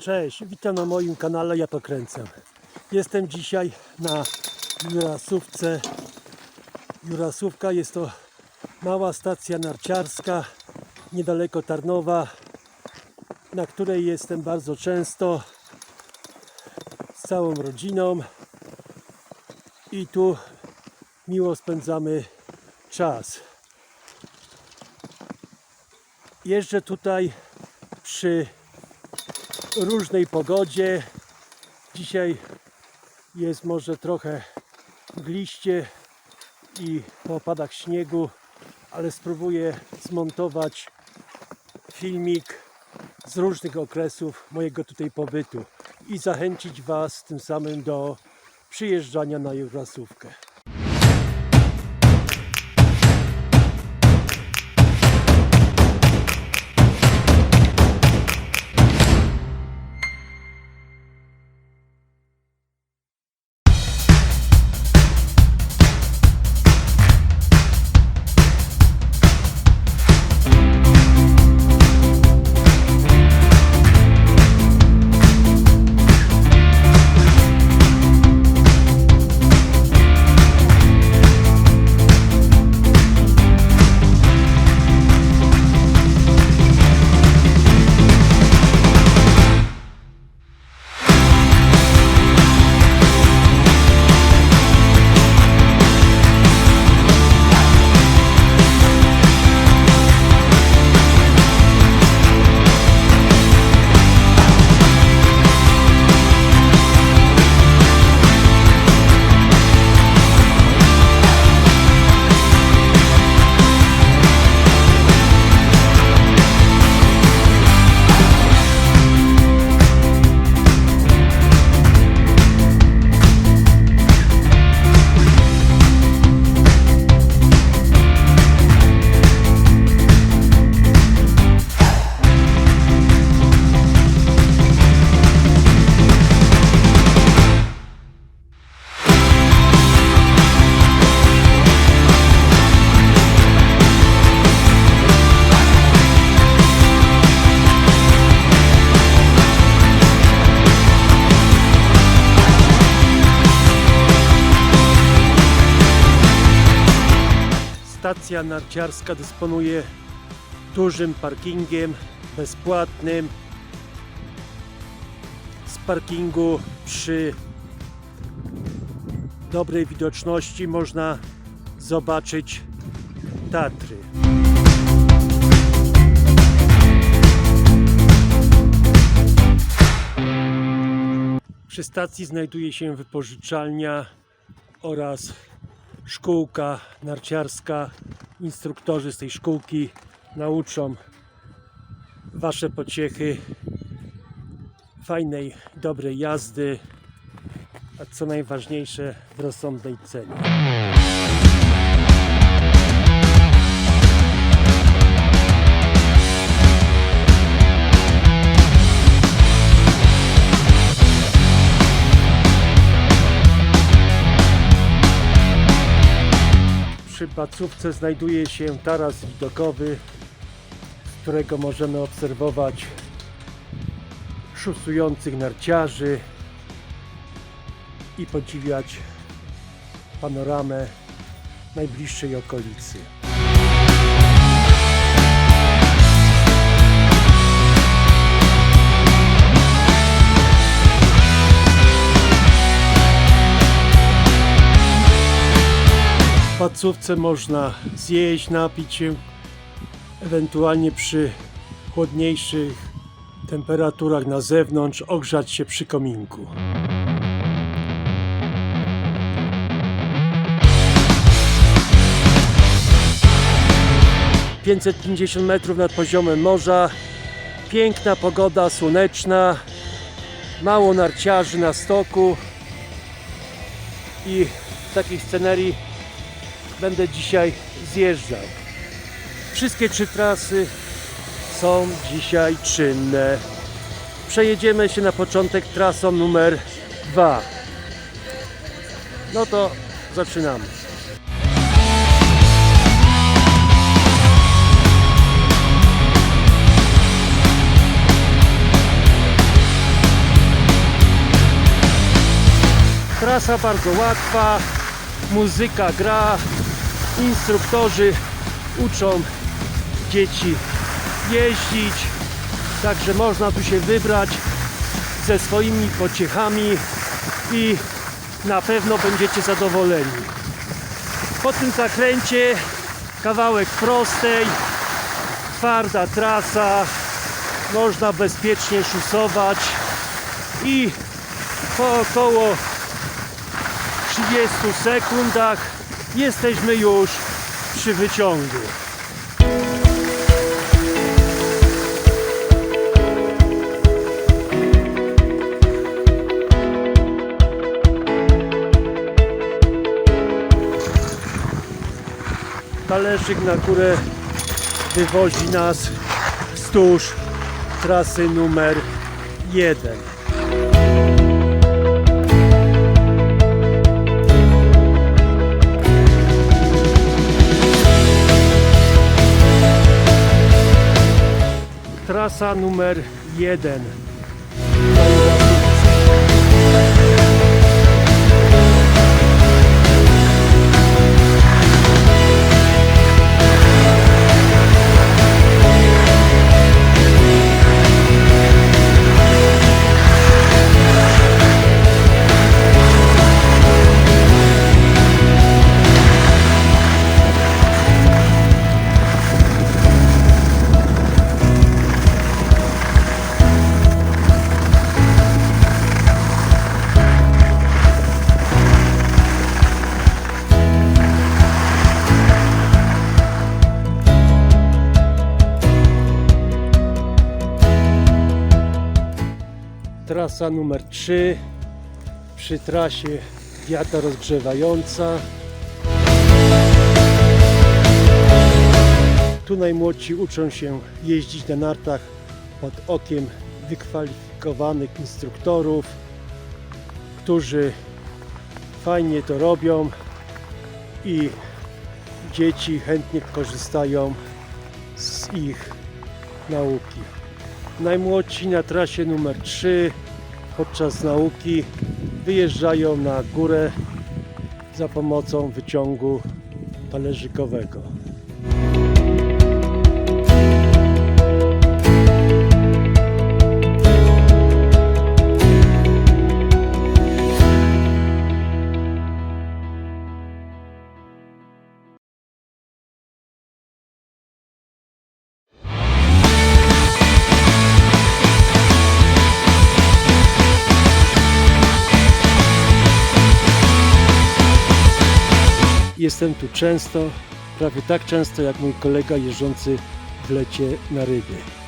Cześć, witam na moim kanale, ja to kręcę. Jestem dzisiaj na Jurasówce. Jurasówka jest to mała stacja narciarska niedaleko Tarnowa, na której jestem bardzo często z całą rodziną i tu miło spędzamy czas. Jeżdżę tutaj przy różnej pogodzie. Dzisiaj jest może trochę mgliście i po opadach śniegu, ale spróbuję zmontować filmik z różnych okresów mojego tutaj pobytu i zachęcić Was tym samym do przyjeżdżania na Jurasówkę. Stacja narciarska dysponuje dużym parkingiem bezpłatnym. Z parkingu przy dobrej widoczności można zobaczyć Tatry. Przy stacji znajduje się wypożyczalnia oraz szkółka narciarska. Instruktorzy z tej szkółki nauczą Wasze pociechy fajnej, dobrej jazdy, a co najważniejsze w rozsądnej cenie. Placówce znajduje się taras widokowy, z którego możemy obserwować szusujących narciarzy i podziwiać panoramę najbliższej okolicy. Placówce można zjeść, napić się, ewentualnie przy chłodniejszych temperaturach na zewnątrz ogrzać się przy kominku. ...550 metrów nad poziomem morza... ...piękna pogoda, słoneczna... ...mało narciarzy na stoku... ...i w takiej scenerii będę dzisiaj zjeżdżał. Wszystkie trzy trasy są dzisiaj czynne. Przejedziemy się na początek trasą numer 2. No to zaczynamy. Trasa bardzo łatwa, muzyka gra, instruktorzy uczą dzieci jeździć, także można tu się wybrać ze swoimi pociechami i na pewno będziecie zadowoleni. Po tym zakręcie kawałek prostej, twarda trasa, można bezpiecznie szusować i po około 30 sekundach jesteśmy już przy wyciągu. Talerzyk na górę wywozi nas wzdłuż trasy numer 1. Trasa numer 1. Trasa numer 3 przy trasie wiata rozgrzewająca. Tu najmłodsi uczą się jeździć na nartach pod okiem wykwalifikowanych instruktorów, którzy fajnie to robią i dzieci chętnie korzystają z ich nauki. Najmłodsi na trasie numer 3 podczas nauki wyjeżdżają na górę za pomocą wyciągu talerzykowego. Jestem tu często, prawie tak często jak mój kolega jeżdżący w lecie na ryby.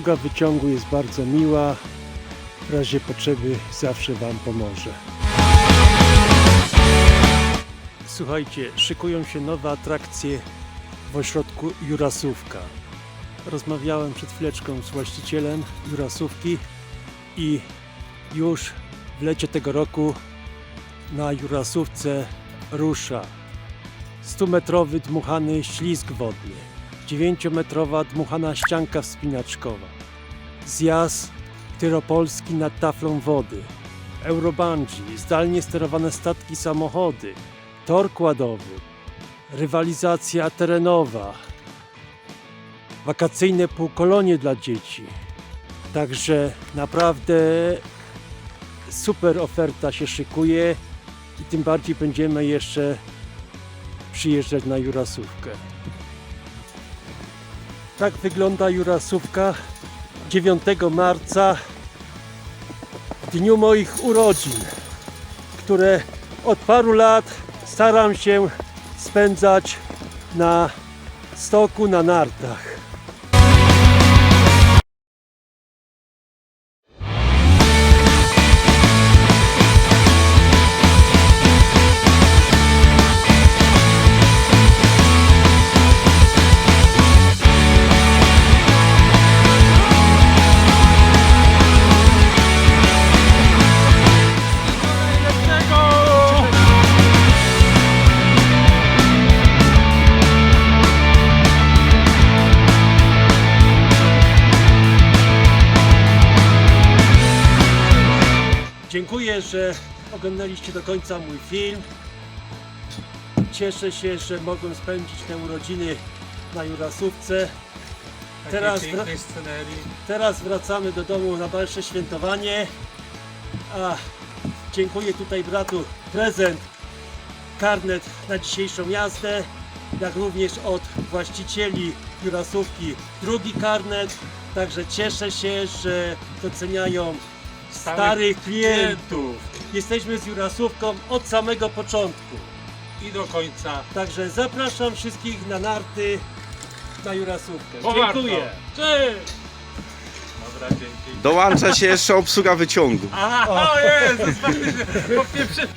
Obsługa wyciągu jest bardzo miła. W razie potrzeby zawsze Wam pomoże. Słuchajcie, szykują się nowe atrakcje w ośrodku Jurasówka. Rozmawiałem przed chwileczką z właścicielem Jurasówki i już w lecie tego roku na Jurasówce rusza 100-metrowy dmuchany ślizg wodny. 9-metrowa dmuchana ścianka wspinaczkowa, zjazd tyropolski nad taflą wody, Eurobungee, zdalnie sterowane statki samochody, tor kładowy, rywalizacja terenowa, wakacyjne półkolonie dla dzieci. Także naprawdę super oferta się szykuje i tym bardziej będziemy jeszcze przyjeżdżać na Jurasówkę. Tak wygląda Jurasówka 9 marca dniu moich urodzin, które od paru lat staram się spędzać na stoku, na nartach. Oglądaliście do końca mój film. Cieszę się, że mogłem spędzić te urodziny na Jurasówce. Teraz. Teraz wracamy do domu na dalsze świętowanie. A dziękuję tutaj bratu prezent, karnet na dzisiejszą jazdę, jak również od właścicieli Jurasówki drugi karnet. Także cieszę się, że doceniają starych klientów. Jesteśmy z Jurasówką od samego początku. I do końca. Także zapraszam wszystkich na narty na Jurasówkę. Bo Dziękuję. warto. Cześć! Dobra, dzięki. Dołącza się jeszcze obsługa wyciągu. Aha, o Jezus, faktycznie,